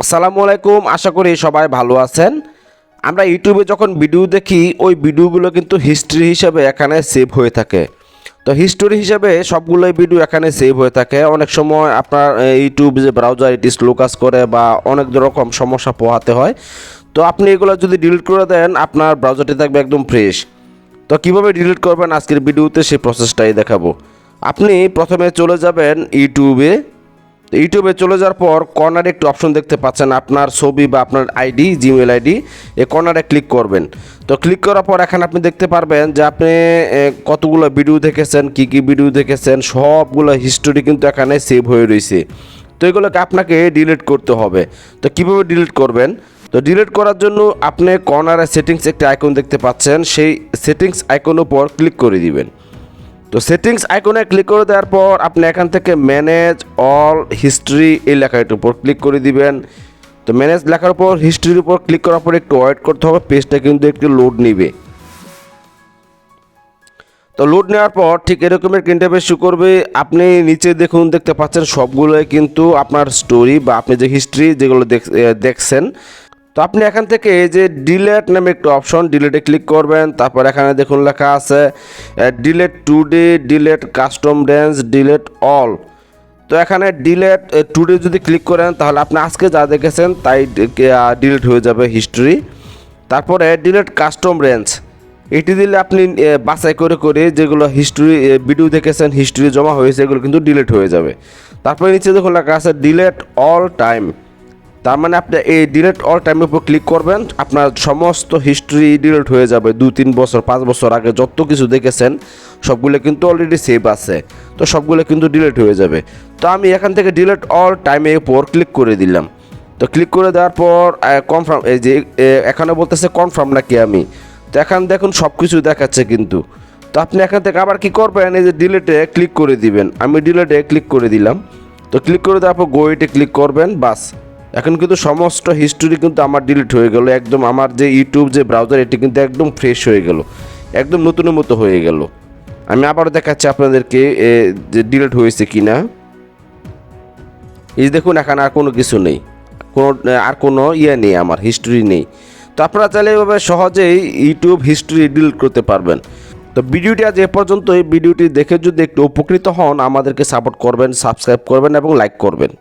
আসসালামু আলাইকুম, আশা করি সবাই ভালো আছেন। আমরা ইউটিউবে যখন ভিডিও দেখি, ওই ভিডিওগুলো কিন্তু হিস্ট্রি হিসাবে এখানে সেভ হয়ে থাকে। তো হিস্টোরি হিসাবে সবগুলোই ভিডিও এখানে সেভ হয়ে থাকে। অনেক সময় আপনার ইউটিউব যে ব্রাউজার এটি স্লো কাজ করে বা অনেক রকম সমস্যা পোহাতে হয়। তো আপনি এগুলো যদি ডিলিট করে দেন, আপনার ব্রাউজারটি থাকবে একদম ফ্রেশ তো কীভাবে ডিলিট করবেন আজকের ভিডিওতে সেই প্রসেসটাই দেখাবো। আপনি প্রথমে চলে যাবেন ইউটিউবে। ইউটিউবে চলে যাওয়ার পর কর্নারে একটি অপশন দেখতে পাচ্ছেন আপনার ছবি বা আপনার আইডি জিমেল আইডি এ কর্নারে ক্লিক করবেন। তো ক্লিক করার পর এখানে আপনি দেখতে পারবেন যে আপনি কতগুলো ভিডিও দেখেছেন, কি কি ভিডিও দেখেছেন, সবগুলো হিস্টোরি কিন্তু এখানে সেভ হয়ে রয়েছে। তো এগুলোকে আপনাকে ডিলিট করতে হবে। তো কীভাবে ডিলিট করবেন? তো ডিলিট করার জন্য আপনি কর্নারে সেটিংস একটি আইকন দেখতে পাচ্ছেন, সেই সেটিংস আইকনের উপর ক্লিক করে দিবেন। তো সেটিংস আইকনে ক্লিক করে দেওয়ার পর আপনি এখান থেকে ম্যানেজ অল হিস্ট্রি এই লেখাটার উপর ক্লিক করে দিবেন। তো ম্যানেজ লেখার উপর হিস্ট্রির উপর ক্লিক করার পর একটু ওয়েট করতে হবে পেজটা কিন্তু একটু লোড নিবে। তো লোড নেওয়ার পর ঠিক এরকমের ইন্টারভেস শু করবে। আপনি নিচে দেখুন, দেখতে পাচ্ছেন সবগুলোই কিন্তু আপনার স্টোরি বা আপনি যে হিস্ট্রি যেগুলো দেখ- দেখছেন তো আপনি এখান থেকে এই যে ডিলেট নামে একটু অপশন ডিলেটে ক্লিক করবেন, তারপর এখানে দেখুন লেখা আছে delete to today delete custom dance delete all তো এখানে ডিলেট টুডে যদি ক্লিক করেন, তাহলে আপনি আজকে যা দেখেছেন, তাই ডিলেট হয়ে যাবে হিস্ট্রি তারপরে ডিলেট কাস্টম রেঞ্জ এটি দিলে আপনি বাছাই করে করে যেগুলো হিস্ট্রি ভিডিও দেখেছেন হিস্ট্রি জমা হয়েছে, এগুলো কিন্তু ডিলেট হয়ে যাবে। তারপরে নিচে দেখুন লেখা আছে ডিলেট অল টাইম তার মানে আপনি এই ডিলেট অল টাইমের উপর ক্লিক করবেন, আপনার সমস্ত হিস্ট্রি ডিলেট হয়ে যাবে দু তিন বছর, পাঁচ বছর আগে যত কিছু দেখেছেন, সবগুলো কিন্তু অলরেডি সেভ আছে। তো সবগুলো কিন্তু ডিলেট হয়ে যাবে। তো আমি এখান থেকে ডিলেট অল টাইমের উপর ক্লিক করে দিলাম। তো ক্লিক করে দেওয়ার পর কনফার্ম এই যে এখানে বলতেছে কনফার্ম নাকি আমি? তো এখন দেখুন সব কিছু দেখাচ্ছে কিন্তু। তো আপনি এখান থেকে আবার কি করবেন, এই যে ডিলেটে ক্লিক করে দিবেন। আমি ডিলেটে ক্লিক করে দিলাম। তো ক্লিক করে দেওয়ার পর গোয়েটে ক্লিক করবেন, বাস। এখন কিন্তু সমস্ত হিস্টোরি কিন্তু আমার ডিলিট হয়ে গেল, একদম আমার যে ইউটিউব যে ব্রাউজার এটি কিন্তু একদম ফ্রেশ হয়ে গেল, একদম নতুনের মতো হয়ে গেল। আমি আবারও দেখাচ্ছি আপনাদেরকে যে ডিলিট হয়েছে কি না এই দেখুন, এখন আর কোনো কিছু নেই, কোনো, আর কোনো ইয়ে নেই আমার হিস্টোরি নেই। তো আপনারা চাইলে এভাবে সহজেই ইউটিউব হিস্টোরি ডিলিট করতে পারবেন। তো ভিডিওটি আজ এ পর্যন্ত এই ভিডিওটি দেখে যদি একটু উপকৃত হন, আমাদেরকে সাপোর্ট করবেন সাবস্ক্রাইব করবেন এবং লাইক করবেন।